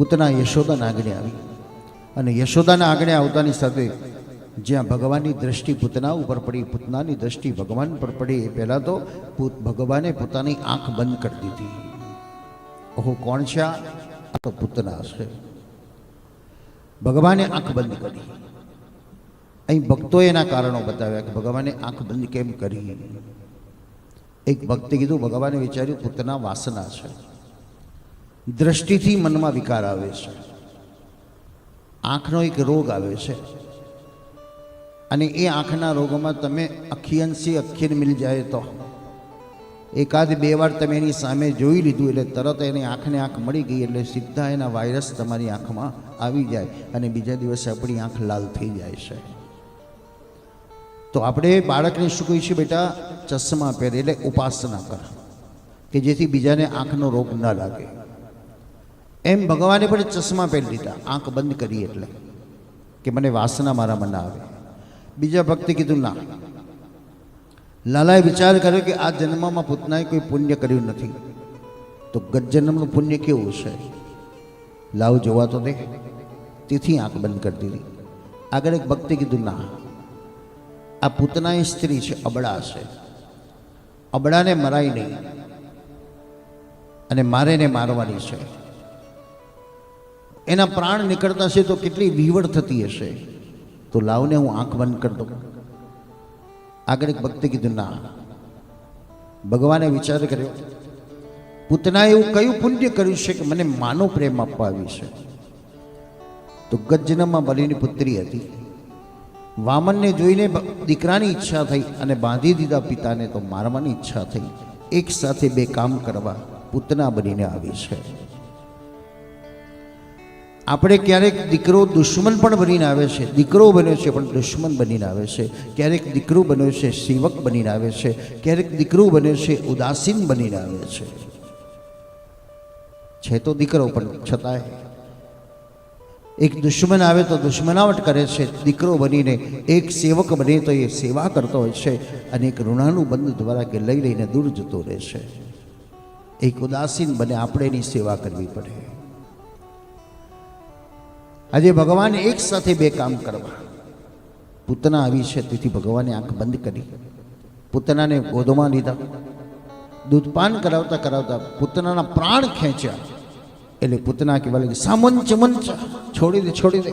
પૂતના યશોદાના આંગણે આવી. અને યશોદાના આંગણે આવતાની સાથે જ્યાં ભગવાનની દ્રષ્ટિ પૂતના ઉપર પડી, પૂતનાની દ્રષ્ટિ ભગવાન પર પડી, એ પહેલાં તો પૂત, ભગવાને પોતાની આંખ બંધ કરી દીધી. ઓહો, કોણ છે આ? આ તો પૂતના છે. ભગવાને આંખ બંધ કરી. અહીં ભક્તોએ એના કારણો બતાવ્યા કે ભગવાને આંખ બંધ કેમ કરી? એક ભક્તે કીધું, ભગવાને વિચાર્યું પૂતના વાસના છે. દ્રષ્ટિથી મનમાં વિકાર આવે છે. આંખનો એક રોગ આવે છે. અને એ આંખના રોગમાં તમે અખિયંશી અખિર મિલ જાય તો. એકાદ બે વાર તમે એની સામે જોઈ લીધું એટલે તરત એની આંખને આંખ મળી ગઈ એટલે સીધા એના વાયરસ તમારી આંખમાં આવી જાય અને બીજા દિવસે આપણી આંખ લાલ થઈ જાય છે. તો આપણે બાળકને શું કહીએ છીએ બેટા? ચશ્મા પહેરે એટલે ઉપાસના કર. કે જેથી બીજાને આંખનો રોગ ન લાગે. એમ ભગવાને પણ ચશ્મા પહેરી દીધા આંખ બંધ કરી એટલે કે મને વાસના મારા ના આવે. બીજા ભક્તે કીધું, ના. લાલાએ વિચાર કર્યો કે આ જન્મમાં પૂતનાએ કોઈ પુણ્ય કર્યું નથી. તો ગત જન્મનું પુણ્ય કેવું છે? લાવ જોવા તો દે. તેથી આંખ બંધ કરી દીધી. આગળ એક ભક્તે કીધું, ના. આ પૂતનાની સ્ત્રી છે, અબળા છે. અબળાને મરાય નહીં. અને મારે ને મારવાની છે. એના પ્રાણ નીકળતા છે તો કેટલી વિવડ થતી હશે? તો લાવને હું આંખ બંધ કરી દઉં. આગળ એક ભક્તિ કીધું, ના. ભગવાને વિચાર કર્યો, પૂતના એવું કયું પુણ્ય કર્યું છે કે મને માનો પ્રેમ આપવા આવી છે? તો બલિની બલીની પુત્રી હતી. વામનને જોઈને દીકરાની ઈચ્છા થઈ અને બાંધી દીધા પિતાને તો મારવાની ઈચ્છા થઈ. એક સાથે બે કામ કરવા પૂતના બનીને આવી છે. આપણે ક્યારેક દીકરો દુશ્મન પણ બનીને આવે છે, દીકરો બન્યો છે પણ દુશ્મન બનીને આવે છે. ક્યારેક દીકરો બન્યો છે, સેવક બનીને આવે છે. ક્યારેક દીકરો બન્યો છે, ઉદાસીન બનીને આવે છે. છે તો દીકરો, પણ છતાંય એક દુશ્મન આવે તો દુશ્મનાવટ કરે છે. દીકરો બનીને એક સેવક બને તો એ સેવા કરતો હોય છે અને એક ઋણાનું બંધ દ્વારા કે લઈ લઈને દૂર જતો રહે છે. એક ઉદાસીન બને, આપણે એની સેવા કરવી પડે. આજે ભગવાન એક સાથે બે કામ કરવા. પૂતના આવી છે, તેથી ભગવાને આંખ બંધ કરી. પૂતનાને ગોદમાં લીધા. દૂધપાન કરાવતા કરાવતા પૂતનાના પ્રાણ ખેંચ્યા. એટલે પૂતના કહેવા લાગી, સામંચ, મંચ. છોડી દે છોડી દે.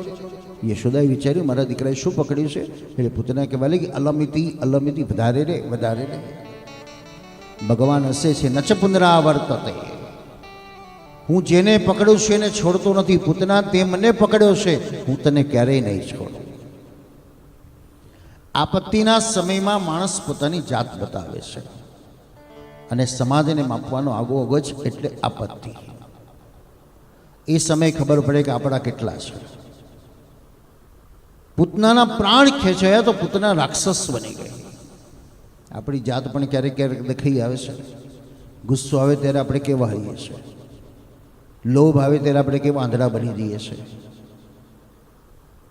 યશોદાએ વિચાર્યું, મારા દીકરાએ શું પકડ્યું છે? એટલે પૂતના કહેવા લાગી, અલમિતી અલમિતી, વધારે રે વધારે રે. ભગવાન હસે છે નચ પુનરાવર્તતે હું જેને પકડ્યું છે એને છોડતો નથી, પૂતના તે મને પકડ્યો છે, હું તને ક્યારેય નહીં છોડું. આપત્તિના સમયમાં માણસ પોતાની જાત બતાવે છે અને સમાજને માપવાનો આગો અગજ એટલે આપત્તિ. એ સમય ખબર પડે કે આપણા કેટલા છે. પૂતનાના પ્રાણ ખેંચાયા તો પૂતના રાક્ષસ બની ગઈ. આપણી જાત પણ ક્યારેક ક્યારેક દેખાઈ આવે છે. ગુસ્સો આવે ત્યારે આપણે કેવા હઈએ છીએ લોભ આવે ત્યારે આપણે કેવા આંધળા બની જઈએ છીએ?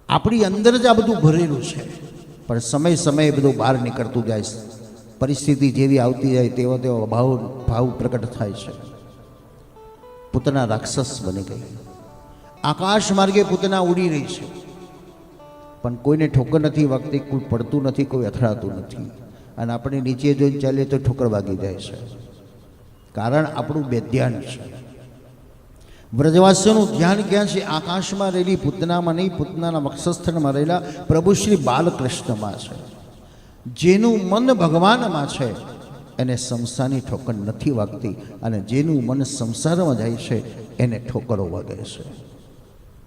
આપણી અંદર જ આ બધું ભરેલું છે. પણ સમય સમયે બધું બહાર નીકળતું જાય છે. પરિસ્થિતિ જેવી આવતી જાય તેવા તેવા ભાવ ભાવ પ્રકટ થાય છે. પૂતના રાક્ષસ બની ગઈ. આકાશ માર્ગે પૂતના ઉડી રહી છે. પણ કોઈને ઠોકર નથી વાગતી, કોઈ પડતું નથી, કોઈ અથડાતું નથી. અને આપણે નીચે જોઈને ચાલીએ તો ઠોકર વાગી જાય છે. કારણ આપણું બેધ્યાન છે. વ્રજવાસીઓનું ધ્યાન ક્યાં છે? આકાશમાં રહેલી પૂતનામાં નહીં પૂતનાના વક્ષસ્થળમાં રહેલા પ્રભુ શ્રી બાલકૃષ્ણમાં છે. જેનું મન ભગવાનમાં છે, એને સંસારની ઠોકર નથી વાગતી અને જેનું મન સંસારમાં જાય છે, એને ઠોકરો વાગે છે.